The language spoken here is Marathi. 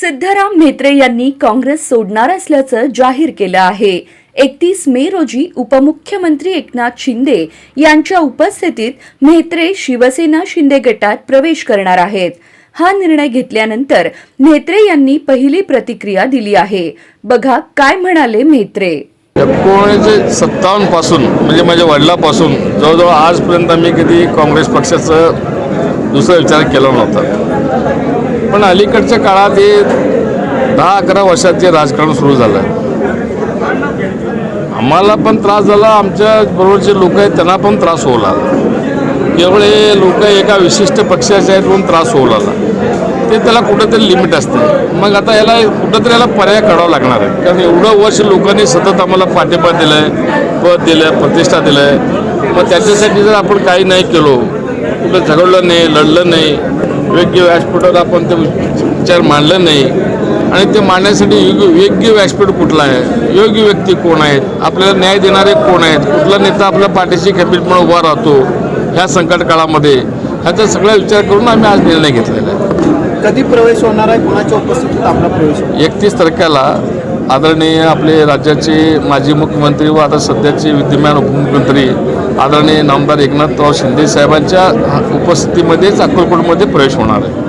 सिद्धराम म्हेत्रे यांनी काँग्रेस सोडणार असल्याचं जाहीर केलं आहे. एकतीस मे रोजी उपमुख्यमंत्री एकनाथ शिंदे यांच्या उपस्थितीत म्हेत्रे शिवसेना शिंदे गटात प्रवेश करणार आहेत. हा निर्णय घेतल्यानंतर म्हेत्रे यांनी पहिली प्रतिक्रिया दिली आहे. बघा काय म्हणाले म्हेत्रे. एकोणीसशे सत्तावन्नपासून म्हणजे माझ्या वडिलापासून जवळजवळ आजपर्यंत मी कधी काँग्रेस पक्षाचा दुसरा विचार केला नव्हता. पण अलीकडच्या काळात हे दहा अकरा वर्षात जे राजकारण सुरू झालं आम्हाला पण त्रास झाला. आमच्या बरोबरचे लोक आहेत त्यांना पण त्रास होऊ लागला. केवळ हे लोक एका विशिष्ट पक्षाचे आहेत म्हणून त्रास होऊ लागला. ते त्याला कुठंतरी लिमिट असते. मग आता याला कुठंतरी याला पर्याय काढावा लागणार आहे. कारण एवढं वर्ष लोकांनी सतत आम्हाला पाठिंबा दिला आहे पद दिलं आहे प्रतिष्ठा दिलं आहे मग त्याच्यासाठी जर आपण काही नाही केलो कुठं झगडलं नाही लढलं नाही योग्य व्यासपीठावर आपण ते विचार मांडलं नाही. आणि ते मांडण्यासाठी योग्य योग्य व्यासपीठ कुठलं आहे? योग्य व्यक्ती कोण आहेत? आपल्याला न्याय देणारे कोण आहेत? कुठला नेता आपल्या पाठीशी खंबीरपणे उभा राहतो? ह्या संकट काळामध्ये. ह्याचा सगळा विचार करून आम्ही आज निर्णय घेतलेला आहे. कधी प्रवेश होणार आहे? कोणाच्या उपस्थितीत आपला प्रवेश एकतीस तारखेला आदरणीय आपले राज्याचे माजी मुख्यमंत्री व आता सध्याचे विद्यमान उपमुख्यमंत्री आदरणीय नामदार एकनाथराव शिंदे साहेबांच्या उपस्थितीमध्येच अक्कलकोटमध्ये प्रवेश होणार आहे.